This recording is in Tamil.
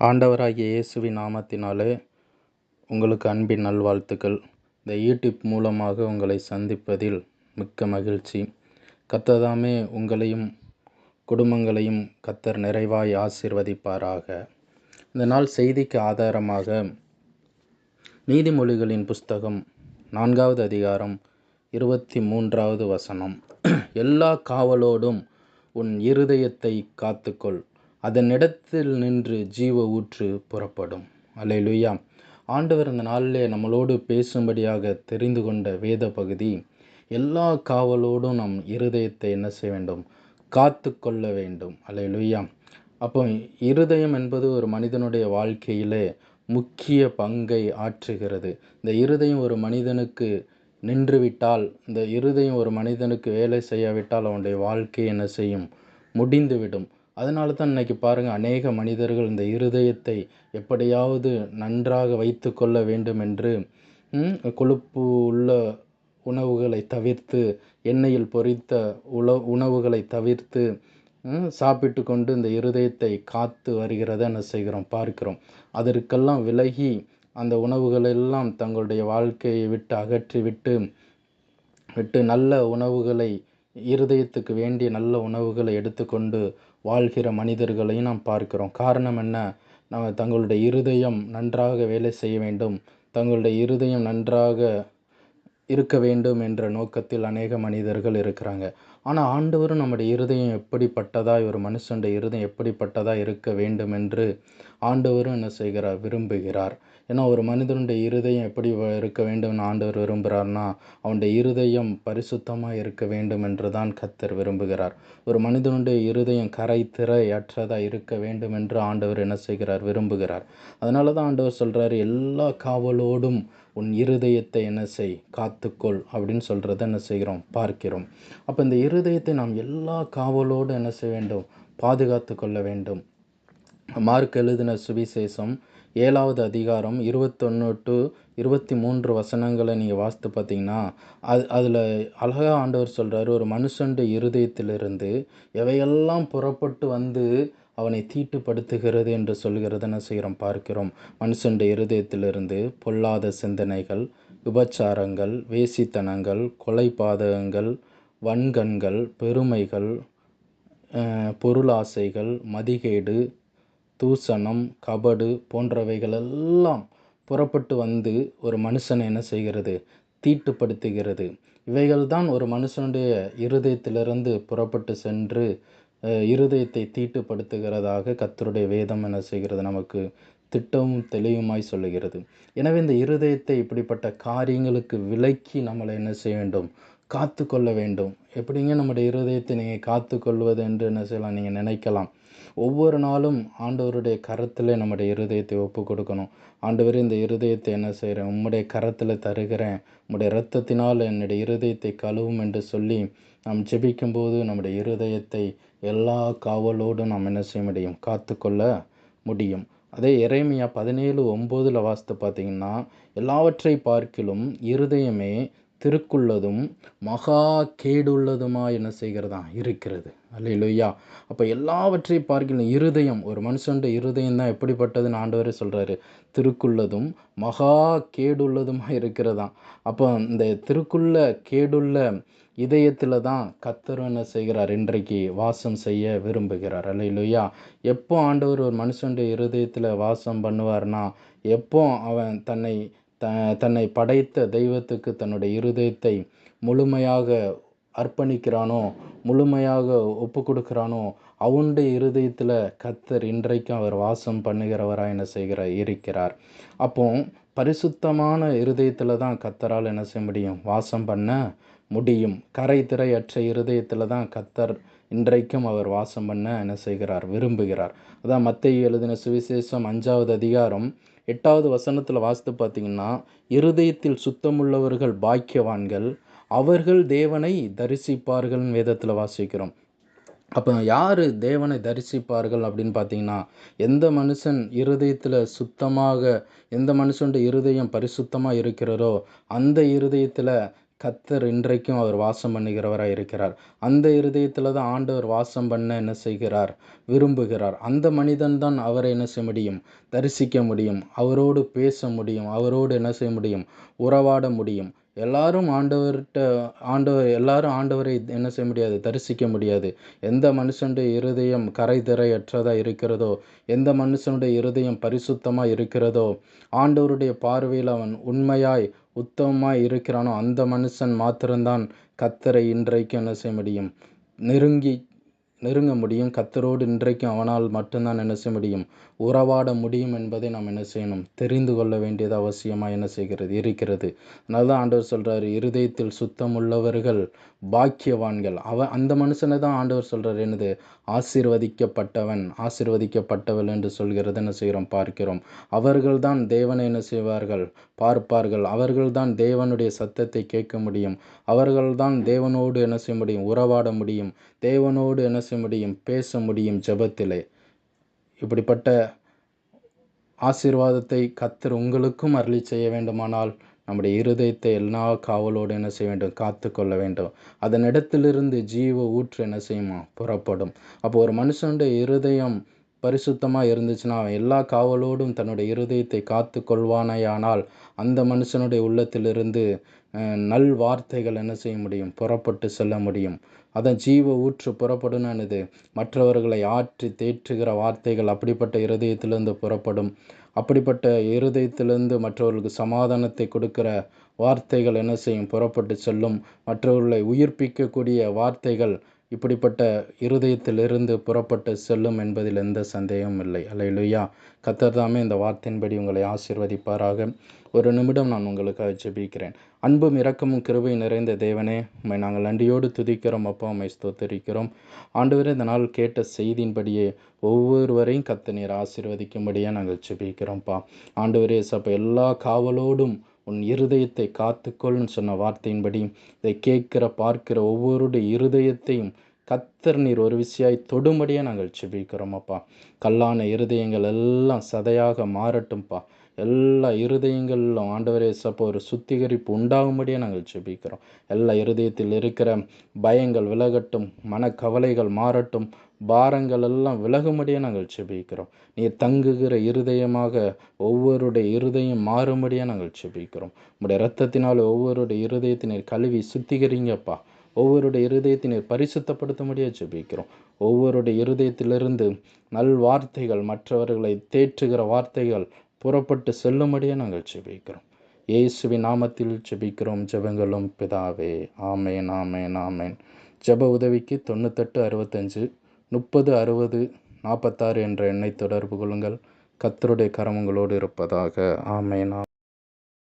ஆண்டவராகிய இயேசுவின் நாமத்தினாலே உங்களுக்கு அன்பின் நல்வாழ்த்துக்கள். இந்த யூடியூப் மூலமாக உங்களை சந்திப்பதில் மிக்க மகிழ்ச்சி. கத்ததாமே உங்களையும் குடும்பங்களையும் கத்தர் நிறைவாய் ஆசிர்வதிப்பாராக. இந்த நாள் செய்திக்கு ஆதாரமாக நீதிமொழிகளின் புஸ்தகம் நான்காவது அதிகாரம் இருபத்தி மூன்றாவது வசனம். எல்லா காவலோடும் உன் இருதயத்தை காத்துக்கொள். அதனிடத்தில் நின்று ஜீவ ஊற்று புறப்படும். அல்லேலூயா. ஆண்டவர் இந்த நாளிலே நம்மளோடு பேசும்படியாக தெரிந்து கொண்ட வேத பகுதி எல்லா காவலோடும் நம் இருதயத்தை என்ன செய்ய வேண்டும்? காத்து கொள்ள வேண்டும். அல்லேலூயா. அப்போ இருதயம் என்பது ஒரு மனிதனுடைய வாழ்க்கையிலே முக்கிய பங்கை ஆற்றுகிறது. இந்த இருதயம் ஒரு மனிதனுக்கு நின்றுவிட்டால் இந்த இருதயம் ஒரு மனிதனுக்கு வேலை செய்யாவிட்டால் அவனுடைய வாழ்க்கை என்ன செய்யும்? முடிந்துவிடும். அதனால தான் இன்னைக்கு பாருங்கள் அநேக மனிதர்கள் இந்த இருதயத்தை எப்படியாவது நன்றாக வைத்து கொள்ள வேண்டும் என்று கொழுப்பு உள்ள உணவுகளை தவிர்த்து எண்ணெயில் பொரித்த உல உணவுகளை தவிர்த்து சாப்பிட்டு கொண்டு இந்த இருதயத்தை காத்து வருகிறத என்ன செய்கிறோம் பார்க்கிறோம். அதற்கெல்லாம் விலகி அந்த உணவுகளெல்லாம் தங்களுடைய வாழ்க்கையை விட்டு அகற்றி விட்டு விட்டு நல்ல உணவுகளை இருதயத்துக்கு வேண்டிய நல்ல உணவுகளை எடுத்துக்கொண்டு வாழ்கிற மனிதர்களையும் நாம் பார்க்கிறோம். காரணம் என்ன? நம்ம தங்களுடைய இருதயம் நன்றாக வேலை செய்ய வேண்டும். தங்களுடைய இருதயம் நன்றாக இருக்க வேண்டும் என்ற நோக்கத்தில் அநேக மனிதர்கள் இருக்கிறாங்க. ஆனால் ஆண்டவரும் நம்முடைய இருதயம் எப்படிப்பட்டதாக ஒரு மனுஷனுடைய இருதயம் எப்படிப்பட்டதாக இருக்க வேண்டும் என்று ஆண்டவரும் என்ன செய்கிறார் விரும்புகிறார். ஏன்னா ஒரு மனிதனுடைய இருதயம் எப்படி இருக்க வேண்டும் ஆண்டவர் விரும்புகிறார்னா அவனுடைய இருதயம் பரிசுத்தமாக இருக்க வேண்டும் என்று தான் கத்தர் விரும்புகிறார். ஒரு மனிதனுடைய இருதயம் கரை திரை அற்றதாக இருக்க வேண்டும் என்று ஆண்டவர் என்ன செய்கிறார் விரும்புகிறார். அதனால தான் ஆண்டவர் சொல்கிறார் எல்லா காவலோடும் உன் இருதயத்தை என்ன செய் காத்துக்கொள் அப்படின்னு சொல்கிறத என்ன செய்கிறோம் பார்க்கிறோம். அப்போ இந்த இருதயத்தை நாம் எல்லா காவலோடு என்ன செய்ய வேண்டும் பாதுகாத்து கொள்ள வேண்டும். மார்க் எழுதின சுவிசேஷம் ஏழாவது அதிகாரம் இருபத்தொன்று டு இருபத்தி மூன்று வசனங்களை நீங்கள் வாசித்து பார்த்தீங்கன்னா அது அதில் அழகாக ஆண்டவர் சொல்கிறாரு ஒரு மனுஷனுடைய இருதயத்திலிருந்து எவையெல்லாம் புறப்பட்டு வந்து அவனை தீட்டுப்படுத்துகிறது என்று சொல்கிறது என்ன செய்கிறோம்? பார்க்கிறோம். மனுஷனுடைய இருதயத்திலிருந்து பொல்லாத சிந்தனைகள் விபச்சாரங்கள் வேசித்தனங்கள் கொலை பாதகங்கள் வன்கண்கள் பெருமைகள் பொருளாசைகள் மதிகேடு தூசணம் கபடு போன்றவைகள் எல்லாம் புறப்பட்டு வந்து ஒரு மனுஷனை என்ன செய்கிறது? தீட்டுப்படுத்துகிறது. இவைகள் தான் ஒரு மனுஷனுடைய இருதயத்திலிருந்து புறப்பட்டு சென்று இருதயத்தை தீட்டுப்படுத்துகிறதாக கத்தருடைய வேதம் என்ன செய்கிறது? நமக்கு திட்டமும் தெளிவுமாய் சொல்லுகிறது. எனவே இந்த இருதயத்தை இப்படிப்பட்ட காரியங்களுக்கு விலக்கி நம்மளை என்ன செய்ய வேண்டும்? காத்து கொள்ள வேண்டும். எப்படிங்க நம்முடைய இருதயத்தை நீங்கள் காத்து கொள்வது என்று என்ன செய்யலாம்? நீங்கள் நினைக்கலாம். ஒவ்வொரு நாளும் ஆண்டவருடைய கரத்தில் நம்முடைய இருதயத்தை ஒப்பு கொடுக்கணும் ஆண்டவர் இந்த இருதயத்தை என்ன செய்கிறேன்? உம்முடைய கரத்தில் தருகிறேன். உம்முடைய இரத்தத்தினால் என்னுடைய இருதயத்தை கழுவும் என்று சொல்லி நாம் ஜெபிக்கும்போது நம்முடைய இருதயத்தை எல்லா காவலோடும் நாம் என்ன செய்ய முடியும்? காத்துக்கொள்ள முடியும். அதே இறைமையா பதினேழு ஒம்போதில் வாசித்து பார்த்தீங்கன்னா எல்லாவற்றை பார்க்கிலும் இருதயமே திருக்குள்ளதும் மகா கேடுள்ளதுமா என்ன செய்கிறதா? இருக்கிறது. அல்லையா அப்போ எல்லாவற்றையும் பார்க்கணும் இருதயம் ஒரு மனுஷனுடைய இருதயம் தான் எப்படிப்பட்டதுன்னு ஆண்டவரே சொல்கிறாரு திருக்குள்ளதும் மகா கேடுள்ளதுமாக இருக்கிறதாம் அப்போ இந்த திருக்குள்ள கேடுள்ள இதயத்தில் தான் கத்தர் என்ன செய்கிறார்? இன்றைக்கு வாசம் செய்ய விரும்புகிறார். அல்லையா எப்போ ஆண்டவர் ஒரு மனுஷனுடைய இருதயத்தில் வாசம் பண்ணுவார்னா எப்போ அவன் தன்னை த தன்னை படைத்த தெய்வத்துக்கு தன்னுடைய இருதயத்தை முழுமையாக அர்ப்பணிக்கிறானோ முழுமையாக ஒப்பு கொடுக்குறானோ அவனுடைய இருதயத்தில் கத்தர் இன்றைக்கும் அவர் வாசம் பண்ணுகிறவராக என்ன செய்கிறார் இருக்கிறார். அப்போ பரிசுத்தமான இருதயத்தில் தான் கத்தரால் என்ன செய்ய முடியும்? வாசம் பண்ண முடியும். கரை திரையற்ற இருதயத்தில் தான் கத்தர் இன்றைக்கும் அவர் வாசம் பண்ண என்ன செய்கிறார்? விரும்புகிறார். அதான் மத்திய எழுதின சுவிசேஷம் அஞ்சாவது அதிகாரம் எட்டாவது வசனத்தில் வாசித்து பார்த்தீங்கன்னா இருதயத்தில் சுத்தமுள்ளவர்கள் பாக்கியவான்கள் அவர்கள் தேவனை தரிசிப்பார்கள்னு வேதத்தில் வாசிக்கிறோம். அப்போ யார் தேவனை தரிசிப்பார்கள் அப்படின்னு பார்த்தீங்கன்னா எந்த மனுஷன் இருதயத்தில் சுத்தமாக எந்த மனுஷனுடைய இருதயம் பரிசுத்தமாக இருக்கிறாரோ அந்த இருதயத்தில் கத்தர் இன்றைக்கும் அவர் வாசம் பண்ணுகிறவராக இருக்கிறார். அந்த இருதயத்தில் தான் ஆண்டவர் வாசம் பண்ண என்ன செய்கிறார்? விரும்புகிறார். அந்த மனிதன் தான் அவரை என்ன செய்ய முடியும்? தரிசிக்க முடியும். அவரோடு பேச முடியும். அவரோடு என்ன செய்ய முடியும்? உறவாட முடியும். எல்லாரும் ஆண்டவர்கிட்ட ஆண்டவர் எல்லாரும் ஆண்டவரை என்ன செய்ய முடியாது? தரிசிக்க முடியாது. எந்த மனுஷனுடைய இருதயம் கரை திரையற்றதாக இருக்கிறதோ எந்த மனுஷனுடைய இருதயம் பரிசுத்தமாக இருக்கிறதோ ஆண்டவருடைய பார்வையில் அவன் உண்மையாய் உத்தமமாய் இருக்கிறானோ அந்த மனுஷன் மாத்திரம்தான் கத்தரை இன்றைக்கு என்ன செய்ய முடியும்? நெருங்கி நெருங்க முடியும். கத்தரோடு இன்றைக்கும் அவனால் மட்டும்தான் என்ன செய்ய முடியும்? உறவாட முடியும் என்பதை நாம் என்ன செய்யணும்? தெரிந்து கொள்ள வேண்டியது அவசியமாக என்ன செய்கிறது? இருக்கிறது. அதனால தான் ஆண்டவர் சொல்கிறார் இருதயத்தில் சுத்தம் உள்ளவர்கள் பாக்கியவான்கள். அவ அந்த மனுஷனை தான் ஆண்டவர் சொல்கிறார் என்னது? ஆசீர்வதிக்கப்பட்டவன் ஆசீர்வதிக்கப்பட்டவள் என்று சொல்கிறது என்ன செய்கிறோம்? பார்க்கிறோம். அவர்கள்தான் தேவனை என்ன செய்வார்கள்? பார்ப்பார்கள். அவர்கள்தான் தேவனுடைய சத்தத்தை கேட்க முடியும். அவர்கள்தான் தேவனோடு என்ன செய்ய முடியும்? உறவாட முடியும். தேவனோடு என்ன செய்ய முடியும்? பேச முடியும் ஜெபத்திலே. இப்படிப்பட்ட ஆசீர்வாதத்தை கத்தர் உங்களுக்கும் அருளி செய்ய வேண்டுமானால் நம்முடைய இருதயத்தை எல்லா காவலோடு என்ன செய்ய வேண்டும்? காத்து கொள்ள வேண்டும் அதனிடத்திலிருந்து ஜீவ ஊற்று என்ன செய்யுமா? புறப்படும். அப்போ ஒரு மனுஷனுடைய இருதயம் பரிசுத்தமாக இருந்துச்சுன்னா அவன் எல்லா காவலோடும் தன்னுடைய இருதயத்தை காத்து கொள்வானையானால் அந்த மனுஷனுடைய உள்ளத்திலிருந்து நல் வார்த்தைகள் என்ன செய்ய முடியும்? புறப்பட்டு செல்ல முடியும். அதன் ஜீவ ஊற்று புறப்படும் மற்றவர்களை ஆற்றி தேற்றுகிற வார்த்தைகள் அப்படிப்பட்ட இருதயத்திலிருந்து புறப்படும். அப்படிப்பட்ட இருதயத்திலிருந்து மற்றவர்களுக்கு சமாதானத்தை கொடுக்கிற வார்த்தைகள் என்ன செய்யும்? புறப்பட்டு செல்லும். மற்றவர்களை உயிர்ப்பிக்கக்கூடிய வார்த்தைகள் இப்படிப்பட்ட இருதயத்திலிருந்து புறப்பட்டு செல்லும் என்பதில் எந்த சந்தேகமும் இல்லை. அலை கத்தர் தாமே இந்த வார்த்தையின்படி உங்களை ஆசீர்வதிப்பாராக. ஒரு நிமிடம் நான் உங்களுக்காக ஜெபிக்கிறேன். அன்பும் இரக்கமும் கிருபை நிறைந்த தேவனே உண்மை நாங்கள் நன்றியோடு துதிக்கிறோம். அப்பா உண்மை ஸ்தோத்தரிக்கிறோம். ஆண்டவரே இந்த நாள் கேட்ட செய்தியின்படியே ஒவ்வொருவரையும் கத்த நீர் ஆசீர்வதிக்கும்படியாக நாங்கள் ஜெபிக்கிறோம்ப்பா. ஆண்டுவரே சப்ப எல்லா காவலோடும் உன் இருதயத்தை காத்துக்கொள்னு சொன்ன வார்த்தையின்படி இதை கேட்கிற பார்க்கிற ஒவ்வொருடைய இருதயத்தையும் கத்தர் நீர் ஒரு விசையாய் தொடும்படியாக நாங்கள் செபிக்கிறோம் அப்பா கல்லான இருதயங்கள் எல்லாம் சதையாக மாறட்டும்ப்பா எல்லா இருதயங்களிலும் ஆண்டவரே சப்போ ஒரு சுத்திகரிப்பு உண்டாகும்படியாக நாங்கள் செபிக்கிறோம் எல்லா இருதயத்தில் இருக்கிற பயங்கள் விலகட்டும் மனக்கவலைகள் மாறட்டும். பாரங்கள் எல்லாம் விலகும்படியாக நாங்கள் செபிக்கிறோம். நீர் தங்குகிற இருதயமாக ஒவ்வொருடைய இருதயம் மாறும்படியாக நாங்கள் செபிக்கிறோம். உங்களுடைய ரத்தத்தினால் ஒவ்வொருடைய இருதயத்தினை கழுவி சுத்திகரிங்கப்பா. ஒவ்வொருடைய இருதயத்தினை பரிசுத்தப்படுத்தும்படியாக ஜெபிக்கிறோம் ஒவ்வொருடைய இருதயத்திலிருந்து நல் வார்த்தைகள் மற்றவர்களை தேற்றுகிற வார்த்தைகள் புறப்பட்டு செல்லும்படியாக நாங்கள் ஜெபிக்கிறோம் இயேசுவின் நாமத்தில் ஜெபிக்கிறோம் ஜெபங்களும் பிதாவே. ஆமேன் ஆமேன் ஆமேன். ஜெப உதவிக்கு தொண்ணூத்தெட்டு அறுபத்தஞ்சு முப்பது அறுபது நாற்பத்தாறு என்ற எண்ணை தொடர்பு கொள்ளுங்கள். கத்தருடைய கரமங்களோடு இருப்பதாக. ஆமேன்.